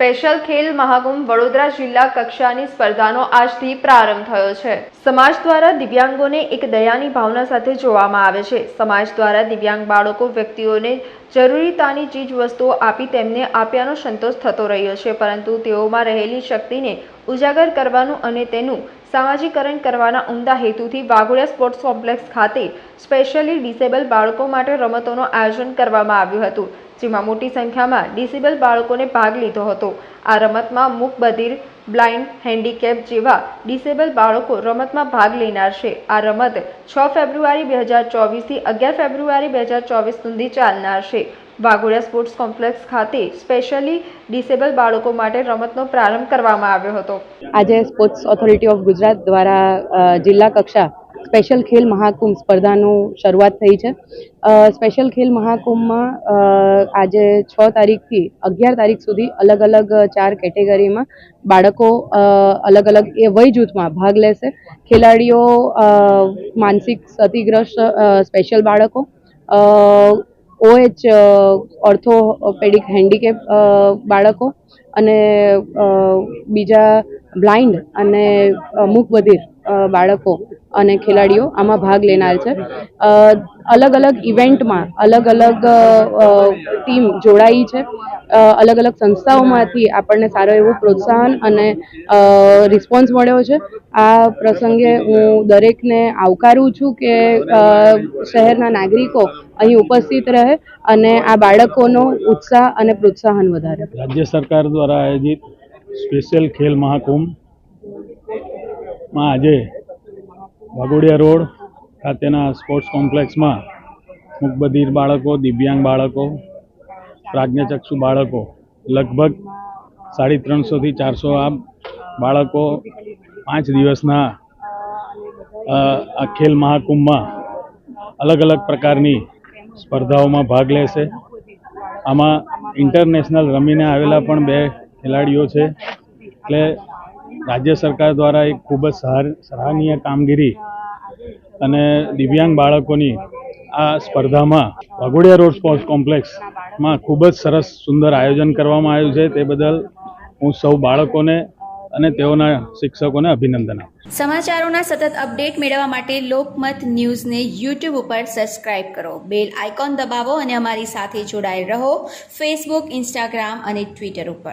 Special Khel Mahakumbh Vadodara જિલ્લા કક્ષાની સ્પર્ધાનો આજથી પ્રારંભ થયો છે. સમાજ દ્વારા દિવ્યાંગોને એક દયાની ભાવના સાથે જોવામાં આવે છે. સમાજ દ્વારા દિવ્યાંગ બાળકો વ્યક્તિઓને જરૂરીતાની ચીજ વસ્તુઓ આપી તેમને આપ્યાનો સંતોષ થતો રહ્યો છે. પરંતુ તેઓમાં રહેલી શક્તિને ઉજાગર કરવાનું અને તેનું સામાજિકરણ કરવાના ઉમદા હેતુથી વાઘોડિયા સ્પોર્ટ્સ કોમ્પ્લેક્સ ખાતે સ્પેશિયલી ડિસેબલ બાળકો માટે રમતોનું આયોજન કરવામાં આવ્યું હતું. જેમાં મોટી સંખ્યામાં ડિસેબલ બાળકોને ભાગ લીધો હતો. આ રમતમાં મૂક બધિર બ્લાઇન્ડ, હેન્ડીકેપ જેવા ડિસેબલ બાળકો રમતમાં ભાગ લેનાર છે. આ રમત છ ફેબ્રુઆરી બે હજાર ચોવીસથી અગિયાર ફેબ્રુઆરી બે હજાર ચોવીસ સુધી ચાલનાર છે. વાઘોડિયા સ્પોર્ટ્સ કોમ્પ્લેક્સ ખાતે સ્પેશિયલી ડિસેબલ બાળકો માટે રમતનો પ્રારંભ કરવામાં આવ્યો હતો. આજે સ્પોર્ટ્સ ઓથોરિટી ઓફ ગુજરાત દ્વારા જિલ્લા કક્ષા સ્પેશિયલ ખેલ મહાકુંભ સ્પર્ધાનું શરૂઆત થઈ છે. સ્પેશિયલ ખેલ મહાકુંભમાં આજે છ તારીખથી અગિયાર તારીખ સુધી અલગ અલગ ચાર કેટેગરીમાં બાળકો અલગ અલગ એ વય જૂથમાં ભાગ લેશે. ખેલાડીઓ માનસિક ક્ષતિગ્રસ્ત સ્પેશિયલ બાળકો ઓએચ ઓર્થોપેડિક હેન્ડીકેપ બાળકો અને બીજા બ્લાઇન્ડ અને મૂકબધિર બાળકો અને ખેલાડીઓ આમાં ભાગ લેનાર છે. અલગ અલગ ઇવેન્ટમાં અલગ અલગ ટીમ જોડાઈ છે. અલગ અલગ સંસ્થાઓમાંથી આપણને સારો એવો પ્રોત્સાહન અને રિસ્પોન્સ મળ્યો છે. આ પ્રસંગે હું દરેકને આવકારું છું કે શહેરના નાગરિકો અહીં ઉપસ્થિત રહે અને આ બાળકોનો ઉત્સાહ અને પ્રોત્સાહન વધારે. રાજ્ય સરકાર દ્વારા આયોજિત સ્પેશિયલ ખેલ મહાકુંભમાં આજે વાઘોડિયા રોડ ખાતેના સ્પોર્ટ્સ કોમ્પ્લેક્સમાં મૂકબધિર બાળકો, દિવ્યાંગ બાળકો, પ્રાજ્ઞચક્ષુ બાળકો, લગભગ સાડી ત્રણસોથી ચારસો આ બાળકો પાંચ દિવસના આ ખેલ મહાકુંભમાં અલગ અલગ પ્રકારની સ્પર્ધાઓમાં ભાગ લેશે. આમાં ઇન્ટરનેશનલ રમીને આવેલા પણ બે ખેલાડીઓ છે. એટલે રાજ્ય સરકાર દ્વારા એક ખૂબ જ સરાહનીય કામગીરી અને દિવ્યાંગ બાળકોની આ સ્પર્ધામાં વાઘોડિયા રોડ સ્પોર્ટ્સ કોમ્પ્લેક્સમાં ખૂબ જ સરસ, સુંદર આયોજન કરવામાં આવ્યું છે. તે બદલ હું સૌ બાળકોને અને તેઓના શિક્ષકોને અભિનંદન સમાચારોના સતત અપડેટ મેળવવા માટે લોકમત ન્યૂઝને યુટ્યુબ ઉપર સબસ્ક્રાઇબ કરો. બેલ આઇકોન દબાવો અને અમારી સાથે જોડાયેલ રહો. ફેસબુક ઇન્સ્ટાગ્રામ અને ટ્વિટર ઉપર.